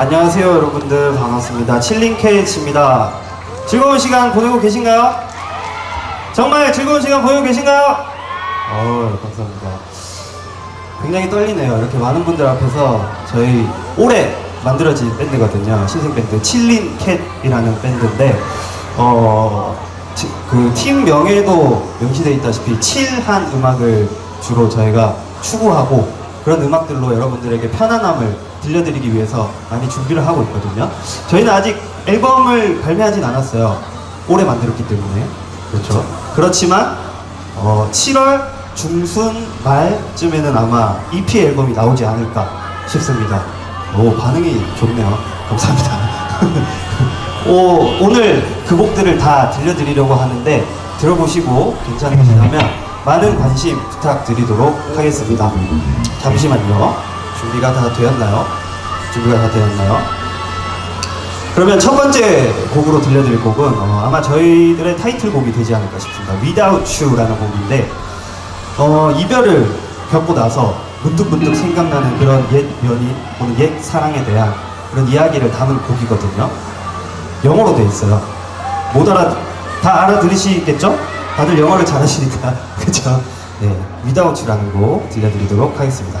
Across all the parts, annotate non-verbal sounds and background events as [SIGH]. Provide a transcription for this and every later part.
안녕하세요 여러분들. 반갑습니다. 칠링케이츠입니다. 즐거운 시간 보내고 계신가요? 정말 즐거운 시간 보내고 계신가요? 어 감사합니다. 굉장히 떨리네요. 이렇게 많은 분들 앞에서 저희 올해 만들어진 밴드거든요. 신생 밴드 칠링캣이라는 밴드인데 어그 팀 명에도 명시되어 있다시피 칠한 음악을 주로 저희가 추구하고 그런 음악들로 여러분들에게 편안함을 들려드리기 위해서 많이 준비를 하고 있거든요. 저희는 아직 앨범을 발매하진 않았어요. 올해 만들었기 때문에. 그렇죠. 그렇지만, 어, 7월 중순 말쯤에는 아마 EP 앨범이 나오지 않을까 싶습니다. 오, 반응이 좋네요. 감사합니다. [LAUGHS] 오, 오늘 그 곡들을 다 들려드리려고 하는데 들어보시고 괜찮으시다면 많은 관심 부탁드리도록 하겠습니다. 잠시만요. 준비가 다 되었나요? 준비가 다 되었나요? 그러면 첫 번째 곡으로 들려드릴 곡은 어, 아마 저희들의 타이틀곡이 되지 않을까 싶습니다. Without You라는 곡인데 어, 이별을 겪고 나서 문득문득 생각나는 그런 옛 연인 혹은 옛 사랑에 대한 그런 이야기를 담은 곡이거든요. 영어로 돼 있어요. 못 알아 다 알아들으시겠죠? 다들 영어를 잘하시니까 [LAUGHS] 그렇죠? 네, Without You라는 곡 들려드리도록 하겠습니다.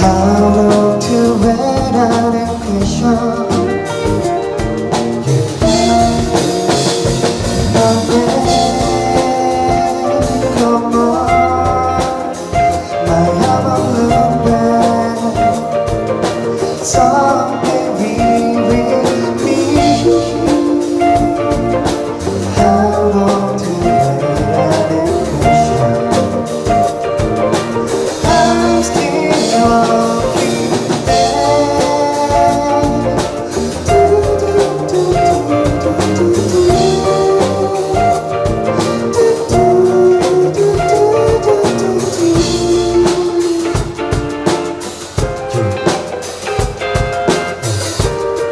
How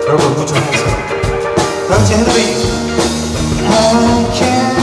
여러분 무조건. 다 같이 해드리. I can't